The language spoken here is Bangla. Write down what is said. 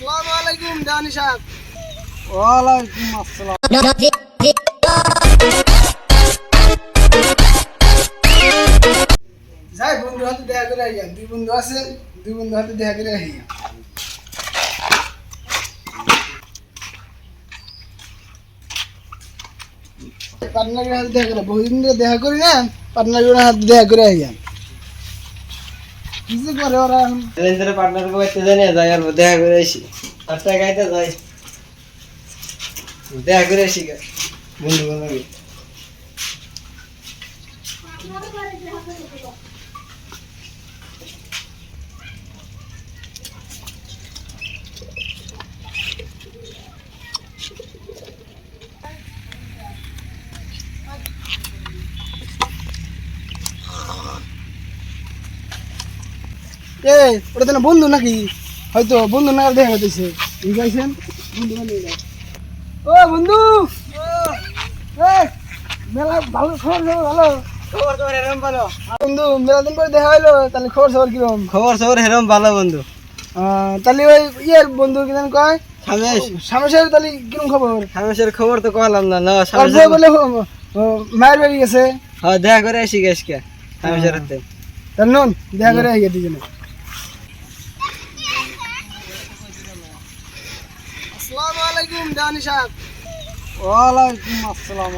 আসসালামু আলাইকুম ডানি সাহেব। ওয়ালাইকুম আসসালাম। যাই বন্ধু হাতে দেখা করে আইয়া দুই বন্ধু আছে দুই বন্ধু হাতে দেখা করে আইয়া। পাটনাগরের হাতে দেখা করে বহুদিন ধরে দেখা করি না পাটনাগরের হাতে দেখা করে আইয়া। কিছু করে ওরা রেঞ্জের পার্টনার করতে জানি যাই আর দেখা করে আসি। আর টাকাইতে যাই। দেখা করে আসি বন্ধু বান্ধব এই ওটা তো বন্ধু নাকি? হয়তো বন্ধু না দেখা আছেন বন্ধু ও বন্ধু! মেলা ভালো খবর ভালো। খবর খবর এরম ভালো। বন্ধু মেলা দিন পরে দেখা হইল তাহলে খবর খবর কিরম খবর খবর এরম ভালো বন্ধু। তাহলে ওই ইয়ের বন্ধু কি জানি কয়? তাহলে কিরম খবর? খবর তো না বলে মায়ের বাড়ি গেছে? হ্যাঁ দেখা করে আসি গেছ কে তাহলে নুন দেখা করে আসসালামু আলাইকুম সাহেব। ওয়ালাইকুম আসসালাম